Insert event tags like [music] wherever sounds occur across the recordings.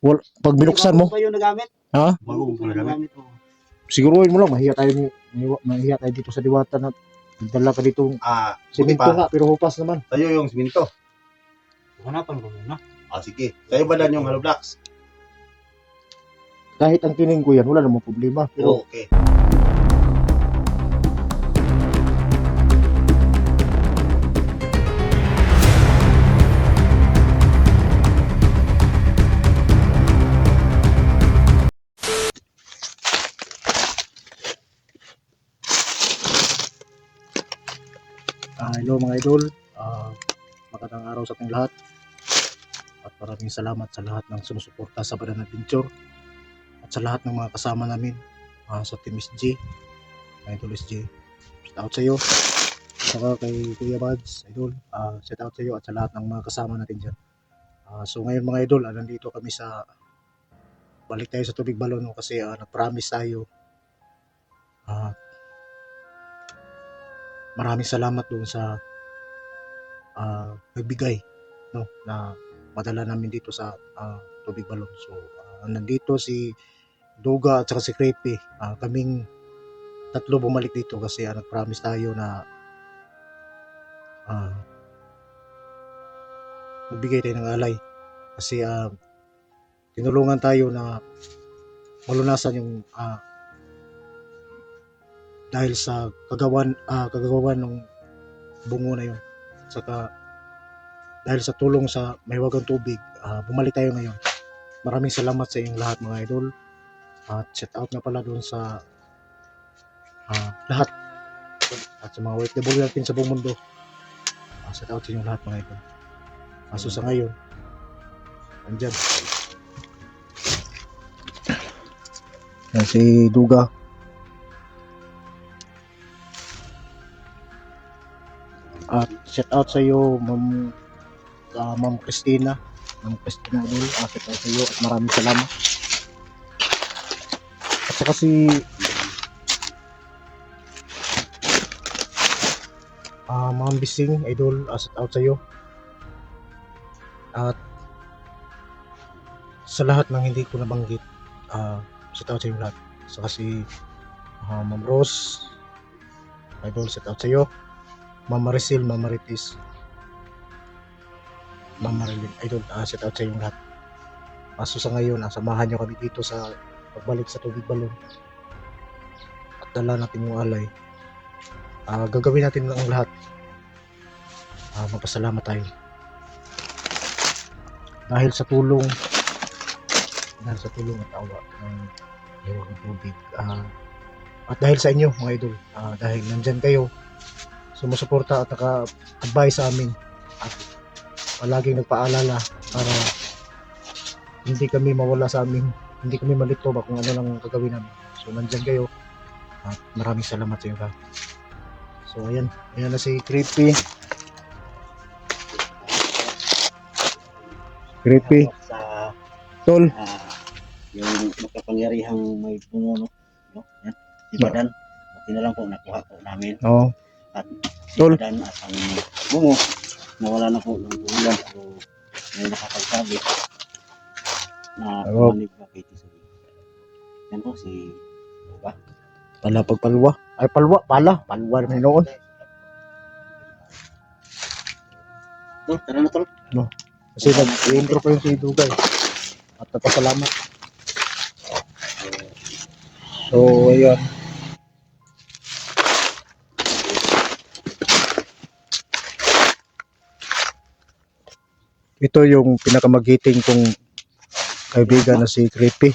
Wal, pag binuksan mo, Bago pa yung nagamit? ha? Bago ko nagamit. oh. Siguruhin mo lang, mahiya tayo, mahiya tayo dito sa diwata na dala ka dito. Ah, Simento pa. nga, pero hupas naman. Tayo yung siminto. Hanapan ko muna. Ah, sige. Tayo ba lang yung hollow blocks? Kahit ang tining ko yan, wala namang problema. Pero okay. Hello mga idol. Ah, magandang araw sa ating lahat. At maraming salamat sa lahat ng sumusuporta sa Badan Adventure. At sa lahat ng mga kasama namin ah, sa Team SG. Idol SG. Shout out sa iyo. Saka kay Kuya Buds, idol. Ah, shout out sa iyo at sa lahat ng mga kasama natin dyan. Ah, so ngayon mga idol, ah, nandito kami sa balik tayo sa tubig balon kasi ah, nag-promise tayo. Ah, maraming salamat doon sa ah, nagbigay no na madala namin dito sa ah, tubig balon. So ah, nandito si Duga at saka si Creepy. Ah, kaming tatlo bumalik dito kasi ah, nag-promise tayo na ah, magbigay tayo ng alay kasi ah, tinulungan tayo na malunasan yung ah, dahil sa kagawan ah, kagawan ng bungo na yun. Saka dahil sa tulong sa mahiwagang tubig ah, bumalik tayo ngayon. Maraming salamat sa inyong lahat mga idol. At shout out nga pala doon sa ah, lahat. At sa mga OFW natin sa buong mundo. Uh, shout out sa inyong lahat mga idol. Aso sa ngayon andyan Yan si Duga shout out sa iyo, Ma'am ah, Ma'am Christina. Ma'am Christina Dul, uh, shout out sa iyo at maraming salamat. At saka si ah Ma'am Bising, idol, uh, shout out sa iyo. At sa lahat ng hindi ko nabanggit, ah shout out sa iyo lahat. Saka si ah, Ma'am Rose, idol, shout out sa iyo. Mama Maricel, Mama Maritis, Mama. Idol, uh, shout out sa inyong lahat. Paso sa ngayon, uh, samahan nyo kami dito sa pagbalik sa tubig balon. At dala natin yung alay. Ah, gagawin natin ang lahat. Ah, magpasalamat tayo. Dahil sa tulong, dahil sa tulong at awa ng Ewan ng tubig. Ah, at dahil sa inyo, mga idol, ah, dahil nandyan kayo, sumusuporta at naka-advise sa amin at palaging nagpaalala para hindi kami mawala sa amin hindi kami malito ba kung ano lang ang gagawin namin so nandyan kayo at maraming salamat sa inyo lahat so ayan ayan na si Creepy Creepy Sa Tol ah, yung makapangyarihang may bungo, no? no? Yan. Si Badan. Okay na lang po, nakuha po namin. oh Si Tol. Badan at ang bungo. Nawala na po ng ulan. So, may nakapagsabi na pumanig na kay Tisoy. Yan po si Diba? pala pagpalwa ay palwa pala palwa naman noon Tol, tara na tol. kasi nag-intro pa yung si Dugay at napasalamat so ayan ito yung pinakamagiting kong kaibigan na si Creepy.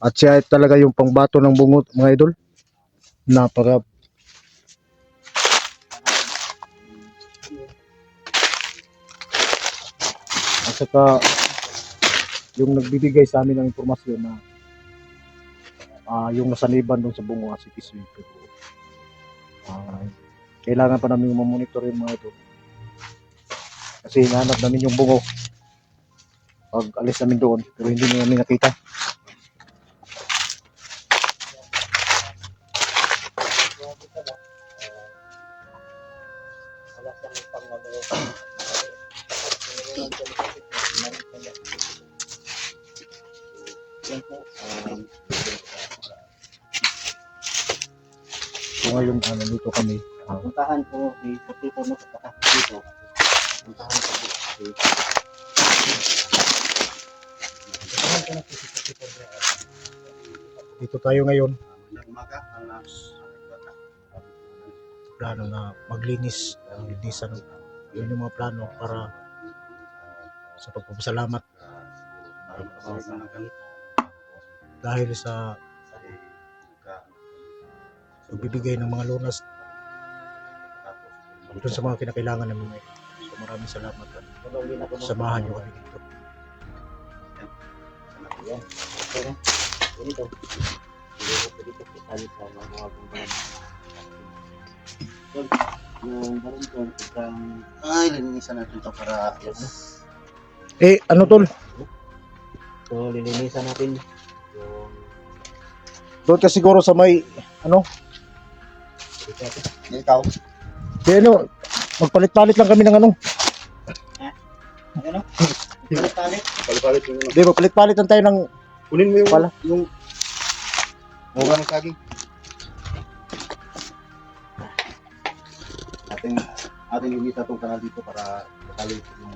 At siya talaga yung pangbato ng bungot mga idol. Napaka at saka yung nagbibigay sa amin ng impormasyon na ah yung nasaniban doon sa bungo si Kiswi pero ah, kailangan pa namin mamonitor yung mga ito kasi hinahanap namin yung bungo. Pag alis namin doon pero hindi namin nakita tayo ngayon. Plano na maglinis. Uh, linisan. Yun yung mga plano para sa pagpapasalamat ng dahil sa pagbibigay ng mga lunas doon sa mga kinakailangan namin ngayon. So maraming salamat at samahan nyo kami dito. Yan. Okay. Ganito. Hindi pwede po tayo sa mga bumbahan. So, yung baron ko, isang Ay, linisan natin to para yes. Eh, ano tol? So, lilinisan natin yung Doon ka siguro sa may, ano? Ikaw, Di ano, magpalit-palit lang kami ng ano. ano? Palit-palit. palit-palit yung ano. Di, magpalit-palit lang tayo ng, Kunin mo yung, Pala. yung, mukha ng saging. Ating, ating linisan itong kanal dito para sakali yung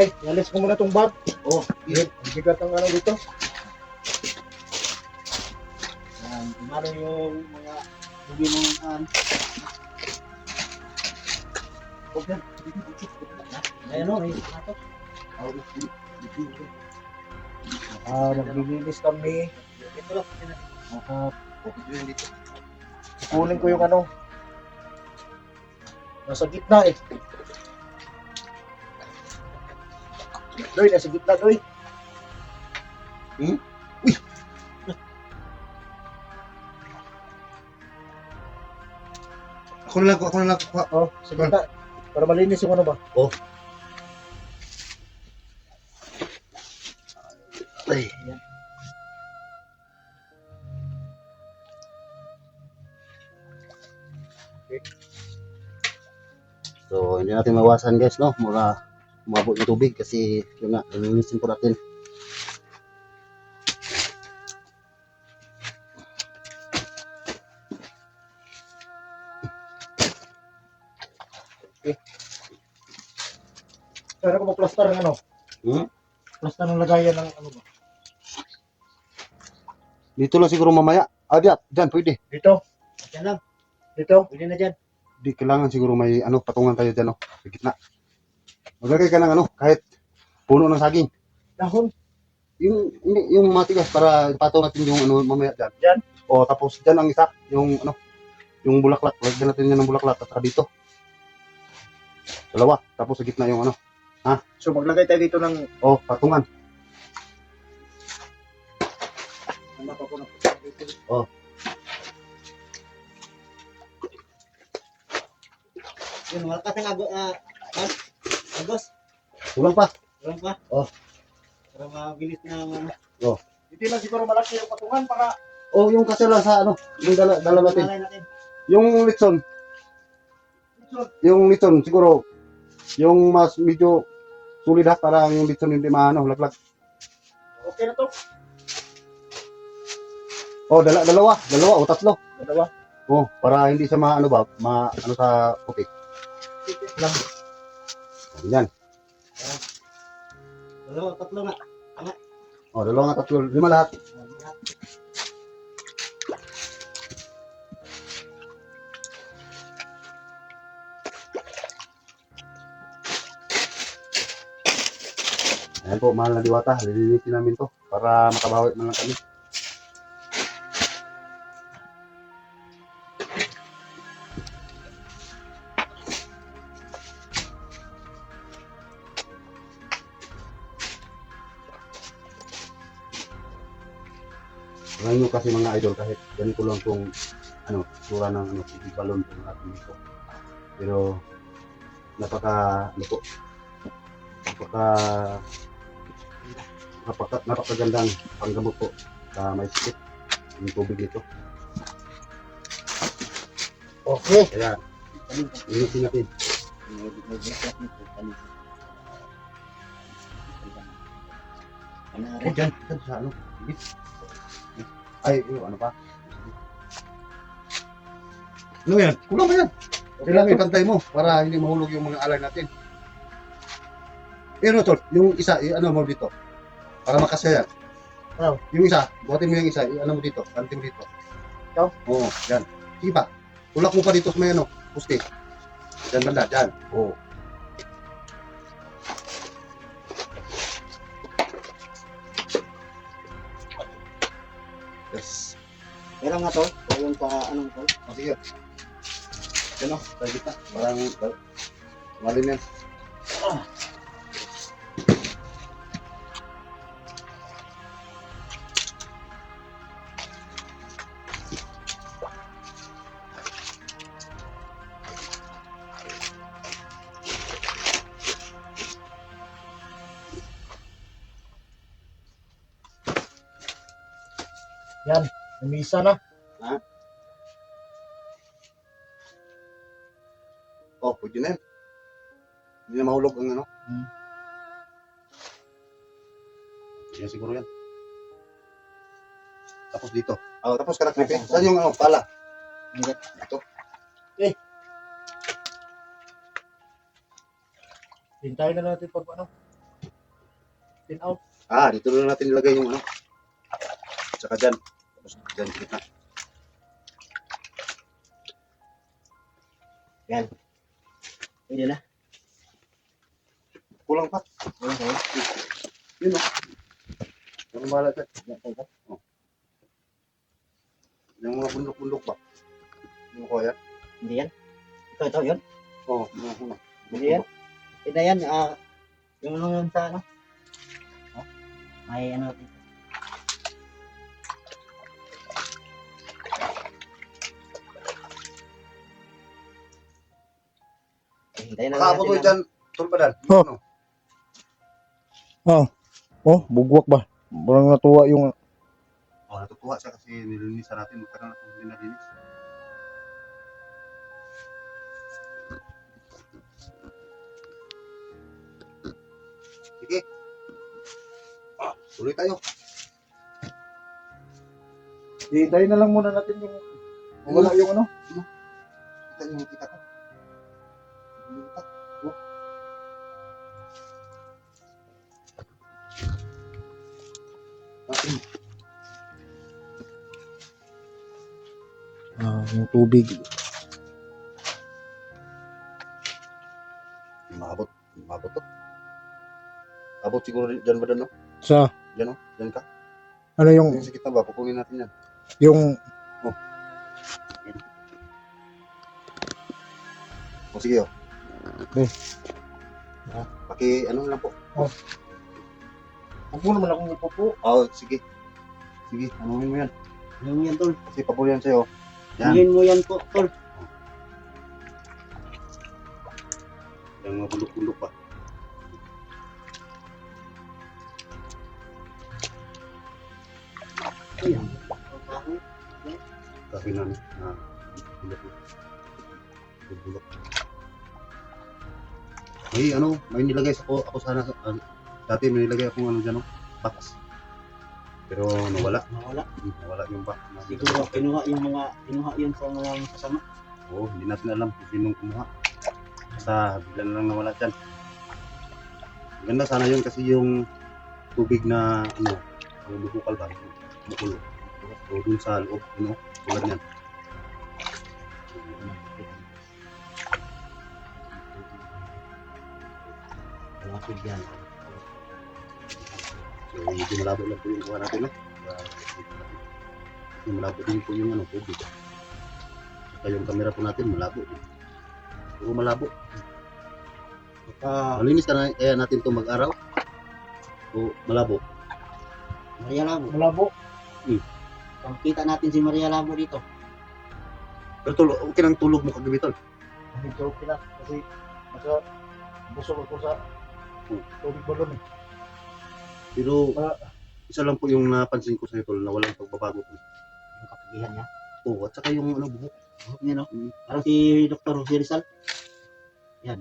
ay, nalis ko muna tong bag. Oh, Bigat, bigat ang ano dito. Yan. Kumaro yung mga hindi mo an. Okay. Ayan o, may ato. Ah, maglilinis kami. Ito lang. Dito. kunin ko yung ano. Nasa gitna eh. Doy, nasa gitna, Doy. Ako na lang, ako na lang. Oh, sa gitna. Para malinis yung ano ba? Ay. So, hindi natin mawasan guys, no? Mura umabot ng tubig kasi yun nga, lilinisin po natin. Pero kung magplastar ng ano? Hmm? Plastar ng lagayan ng ano ba? Dito lang siguro mamaya. Ah, diyan, diyan, pwede. Dito? Yan lang. Dito? Pwede na dyan. Di kailangan siguro may ano, patungan tayo dyan, no? Sa gitna. Maglagay ka ng ano, kahit puno ng saging. Dahon? Yung, hindi, yung matigas para ipataw natin yung ano mamaya dyan. Dyan? O, tapos dyan ang isa, yung ano, yung bulaklak. Lagyan natin yan ng bulaklak at saka dito. Dalawa. Tapos sa gitna yung ano, So maglagay tayo dito ng oh, patungan. Na. Yun, wala ago, ah, ah, agos. Tulang pa. Wala pa. Oh. Para mabilis na, ano. Hindi lang siguro malaki yung patungan para Oh, yung kasala sa ano, yung dala, dala natin. Yung litson. Yung litson, siguro, yung mas medyo sulit ha, para yung litson hindi maano, laglag. okay na to. Oh, dala, dalawa, dalawa o tatlo. Dalawa. Oh, para hindi sa maano ba, ma ano sa puti. Lang. Yan. Dalawa, tatlo na. Oh, dalawa nga tatlo, lima lahat. Ayan po, mahal na diwata. Lilinisin namin to para makabawi man lang kami. Nyo kasi mga idol, kahit ganito lang itong ano, sura ng ano, TV balloon itong ating ito. Pero, napaka, ano po, napaka, napaka, napakagandang panggamot po sa may sakit yung tubig dito. Okay. Kaya, inisin natin. Ano dyan, dyan sa ano. Ay, yung ano pa? Ano yan? Kulang ba yan? Kailangan ipantay mo para hindi mahulog yung mga alay natin. Pero tol, yung isa, ano mo dito? Para makasya yan. Ano? Yung isa, buhatin mo yung isa, ano mo dito, kantin mo dito. Ikaw? Oo, yan. Sige pa. Tulak mo pa dito sa may ano, puste. Diyan banda, dyan. Oo. Yes. Pero nga to, yung pa anong to? O, sige. Yan o, tayo kita. Parang, malim yan. Yan, namisa na. Oh, pwede na yan. Hindi na mahulog ang ano. Hmm. Yan siguro yan. Tapos dito. Oh, tapos kanak kripe. Saan yung ano, pala? Ito. Hintayin na natin pag ano. Pin out. Ah, dito na natin ilagay yung ano. Tsaka dyan. Tapos dyan, sa gitna. Pwede na. Kulang pa. Wala sa'yo. Yun o. Yung bahala dyan. Yan tayo. Yung mga bundok-bundok ba? Yung ko yan? Hindi yan. Ito, ito, yun. Oo, oh, mga ano. Hindi yan. Ito yan, ah, yung yun sa ano. Oh, may ano dito. Hintayin na lang Makaabot mo natin. dyan, tulpadan. Oh. Ano? Oh, bugwak ba? Parang natuwa yung Oh, natutuwa siya kasi nilinisan natin. Magkaroon na hindi nalinis. Sige. Ah, tuloy tayo. Hintayin na lang muna natin yung wala yung ano. Kita yung kita ko. Kita. Oh. Ah, yung tubig. Maabot. Maabot to. Abot siguro dyan ba dyan, no? Sa Dyan, no? Dyan ka. ano yung Yung sa gitna ba? Pupunin natin yan. yung O sige, oh. Okay. Ah, Paki, ano lang po. upo naman akong upo. Oh, sige. Sige, anuhin mo yan. Yung yan, tol. Kasi pabor yan sa'yo. Yan. Anuhin mo yan po, tol. Yung mga bundok-bundok pa. Ayan. Sabi na, na, bundok bundok May ano, may nilagay sa ko, ako sana, uh, dati may nilagay akong ano dyan, no? box. Pero nawala. Nawala. Hmm, Nawala yung box. Siguro kinuha yung mga, kinuha yun sa mga kasama. Oo, hindi natin alam kung sinong kumuha. Basta bigla na lang nawala dyan. Ganda sana yun kasi yung tubig na ano, ang bukal ba? Bukulo. So dun sa loob, ano, tulad yan. Malapit yan. So medyo malabo lang po yung kuha natin? Kaya, Kasi malabo din po yung ano, tubig. Saka yung camera po natin, malabo. din. Puro malabo. Saka, Malinis ka na, kaya natin to mag-araw. O malabo. Maria Labo. Malabo. Pagkita natin si Maria Labo dito. Pero tulog, okay lang tulog mo kagabi tol. Medyo okay na kasi nasa busog ako sa tubig balon eh. Pero Ah. isa lang po yung napansin ko sa ito na walang pagbabago po. Yung kapagihan niya. Oo, at saka yung ano buhok. Buhok niya, no? Mm. Parang si Dr. Jose Rizal. Yun.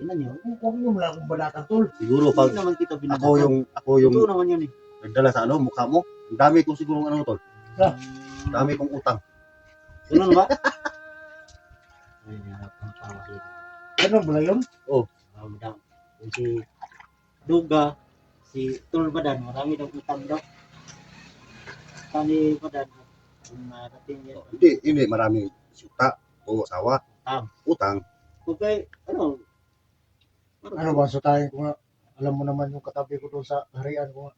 Tingnan niyo. Huwag mo wala akong balatan, tol. Siguro Hindi pag naman kita ako binabasa. yung, ako yung Ito naman yun eh. nagdala sa ano, mukha mo, ang dami kong siguro ano tol. Ah. Ang dami kong utang. Ganun ba? [laughs] Ay, harap ng tawa dito. Ganun ba yun? Ah, madam. Si Duga, si Tulbadan, marami daw utang daw. Kani Badan, kung narating yan. Hindi, hindi, maraming suta o asawa. Utang. Utang. Kung kay, ano, Ano ba, so tayo ko nga, alam mo naman yung katabi ko doon sa harian ko nga.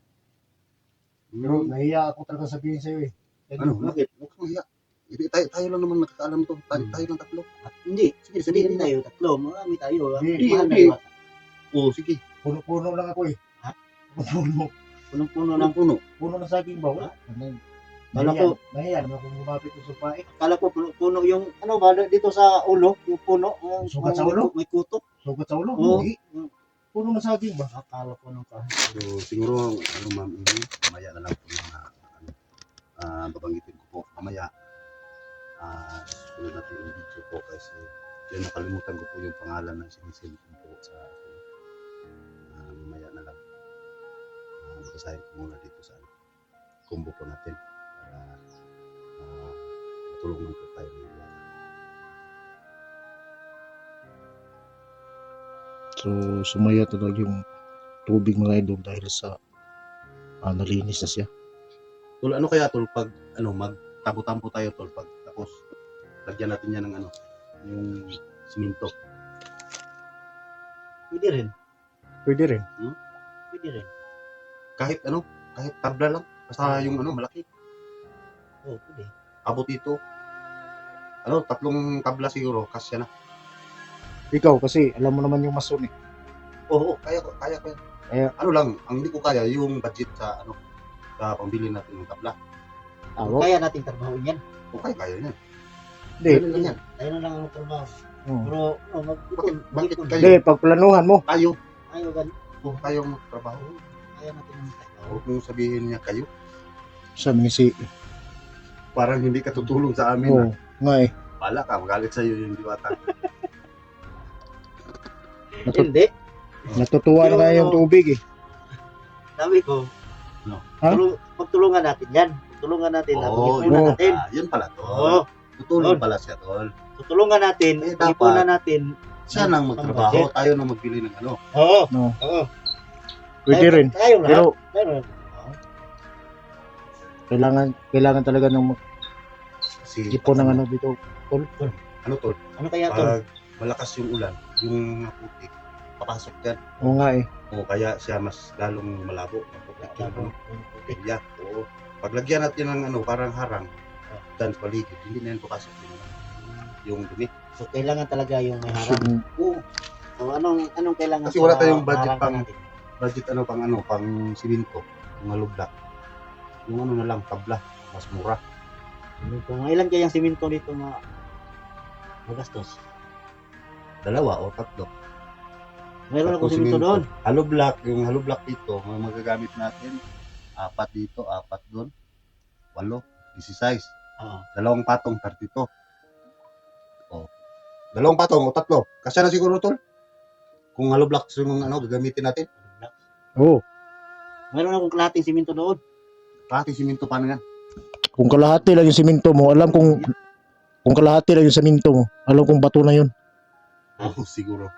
Pero nahiya ako talaga sabihin sa'yo eh. Ano, bakit? Huwag kang hiya. Hindi, tayo, tayo lang naman nakakaalam to. Tayo, Hmm. tayo lang tatlo. At hindi, Sige, sabihin tayo, tatlo, marami tayo. Hindi, hindi. Oo, sige. Puno-puno lang ako eh. Ha? Puno. Punong-puno ng, puno? Puno na saging ba? Wala. Kala Nahiya, ko- nahiya naman kung lumapit ko sa pae. kala ko puno-puno yung, ano ba, dito sa ulo, yung puno. yung- Sugat sa may- ulo? May kutok. Sugat sa ulo. Oo. Hindi. Puno na saging ba? Akala ko nung kahit. So, siguro, ano ma'am, ini, mamaya na lang po yung mga, ano, ah, babanggitin ko po. Mamaya, ah, susunod natin yung video po kasi yun, nakalimutan ko po yung pangalan ng ko po sa Ah, mamaya na lang. Ah, basahin ko muna dito sa ano, combo po natin para ah, matulungan po tayo ng iba. So, sumaya talaga yung tubig mga idol dahil sa ah, nalinis na siya. Tol, ano kaya tol pag ano magtabo-tampo tayo tol pag tapos lagyan natin yan ng ano yung siminto. Pwede rin. Pwede rin. Pwede rin. Kahit ano, kahit tabla lang basta yung ano malaki. Oo, pwede. Abot dito. Ano, tatlong tabla siguro kasya na. Ikaw kasi alam mo naman yung mason eh. Oo, kaya ko, kaya ko. yan. Kaya- ano lang, ang hindi ko kaya yung budget sa ano sa pambili natin ng tabla. Awo. Kaya natin trabahoin yan. O kaya kaya niyan. Hindi. Ganun lang yan. Tayo na lang ang trabaho. Hmm. Pero, oh, mag Bakit, bakit kayo? Hindi, pagplanuhan mo. Tayo, Ayaw gan. kung kayong magtrabaho. Kaya natin ang trabaho. Huwag mong sabihin niya kayo. Sabi ni si... Parang hindi ka tutulong sa amin. Oo. Oh. Nga eh. Bala ka, magalit sa'yo yung diwata. [laughs] Natu- Hindi. natutuwa na yung tubig eh. Sabi ko, No. Ha? tulung, pagtulungan natin yan. Pagtulungan natin. Oo, pag-ipunan yun. natin. Ah, yun pala to. Oo. Tutulong pala siya tol. Tutulungan natin. Eh, Pag-ipunan natin. Siya nang Ang magtrabaho, budget. tayo nang magbili ng ano. Oo. No. Oo. Pwede rin. Tayo lahat. Pero kailangan kailangan talaga ng Kasi ipon ng ano dito. ano tol, Ano kaya to? pag malakas yung ulan, yung mga putik, papasok yan. Oo nga eh. O kaya siya mas lalong malabo. Maputik yung ano, Putik. area. Oo. Paglagyan natin ng ano, parang harang, dan paligid, hindi na yan papasok yung, yung dumi. So, kailangan talaga yung may harap. Oo. So, anong, anong kailangan Kasi wala sa tayong budget harang pang- natin? Budget ano pang ano, pang siminto, yung halubla. Yung ano na lang, tabla, mas mura. Kung ilan kayang siminto dito mga magastos? Dalawa o tatlo. Meron akong Tapos siminto doon. Hollow block, yung hollow block dito, mga magagamit natin, apat dito, apat doon, walo, 16. Oo. Dalawang patong, 32. Oh. Dalawang patong o tatlo. Kasi na siguro tol. Kung hollow blocks yung ano, gagamitin natin. Oo. Meron akong kalating siminto doon. Pati siminto pa na yan. Kung kalahati lang yung siminto mo, alam kung kung kalahati lang yung siminto mo, alam kung bato na yun. Ah. Oo, [laughs] siguro.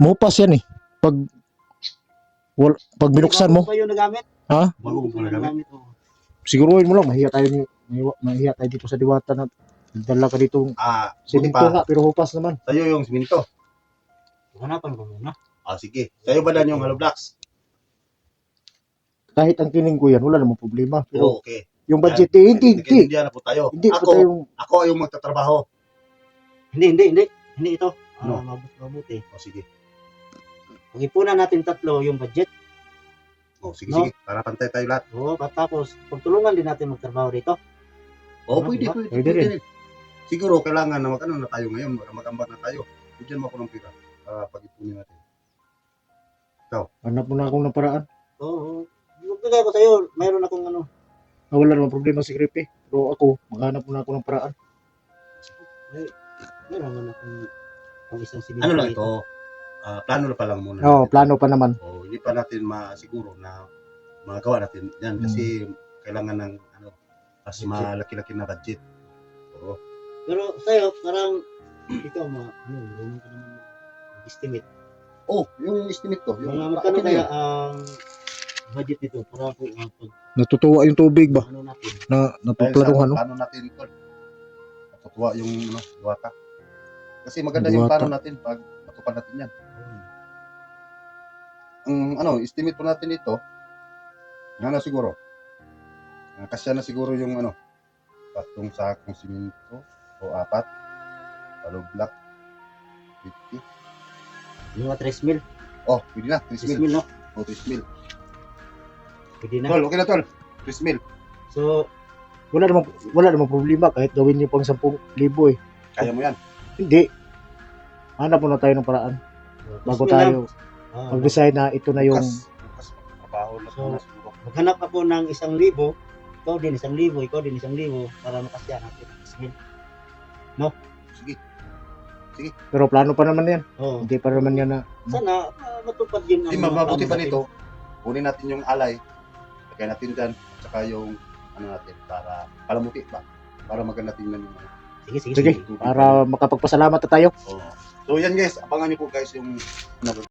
Mupas yan eh. Pag wal, pag binuksan mo, Bago pa yung nagamit? Ha? Bago pa nagamit. siguruhin mo lang, mahiya tayo, mahiya tayo dito sa diwata na dala ka dito. Ah, Siminto pa. nga, pero hupas naman. Sa'yo yung siminto. Hanapan ko muna. Ah, sige. Sa'yo ba dan yung hollow blocks? Kahit ang kining ko yan, wala namang problema. Pero Oo, okay. yung budget, eh, hindi, hindi. Hindi na po tayo. Hindi ako, tayong, ako yung magtatrabaho. Hindi, hindi, hindi. Hindi ito. No. Ah, mabuti, mabuti. O, sige. Pag-ipunan natin tatlo yung budget. O, sige, No. sige. Para pantay tayo lahat. Oo, at tapos pagtulungan din natin magtrabaho dito. O, Ano, pwede, diba? pwede, Pwede pwede, rin. Siguro, kailangan na mag-ano na tayo ngayon. Mag-ambag na tayo. Bigyan mo ako ng pira para pag-ipunin natin. hanap mo na akong ng paraan. Oo. Yung bigay ko sa'yo, mayroon akong ano. Ah, wala namang problema si Creepy. Pero ako, maghanap mo na ako ng paraan. Mayroon naman akong pang isang siminto. Ano lang ito? ah, plano na pa lang muna. Oo, natin. plano pa naman. O, hindi pa natin masiguro na magawa natin yan kasi kailangan ng ano mas malaki-laki na budget. Oo. Pero sa'yo, parang ikaw, ma, ano, marunong ka naman mag-estimate. Oh, yung estimate ko, yung Mga magkano kaya ang budget nito para po uh, pag Natutuwa yung tubig ba? ano natin. Na sa natuplanuhan, no? plano natin ito. Matutuwa yung ano, diwata. Kasi maganda yung Diwata. plano natin pag matupad natin yan. Ang ano, estimate po natin ito, ano na siguro? Uh, kasya na siguro yung ano, tatlong sakong siminto o apat, palo block, 50. Yung mga 3 mil. Oh, pwede na, 3 3 mil. mil, no? Oh, 3 mil. Pwede na. Tol, okay na tol. 3 mil. So, Wala namang, wala namang problema kahit gawin niyo pang 10,000 eh. Kaya mo yan. Hindi. Hanap muna tayo ng paraan bago tayo Ah, mag-decide na ito na yung Bukas, bukas trabaho na So, siguro. maghanap ako ng isang libo, ikaw din isang libo, ikaw din isang libo, para makasya natin. 6 mil. Sige. pero plano pa naman yan. Oo. Hindi pa naman yan na Sana ah, matupad din ang Hindi, mga mabuti plano pa natin. nito. Kunin natin yung alay. Lagay natin dyan. At saka yung ano natin para palamuti ba? Para maganda tingnan yung ano. Sige, sige, sige sige. para makapagpasalamat na tayo. So, so yan guys, abangan niyo po guys yung ano,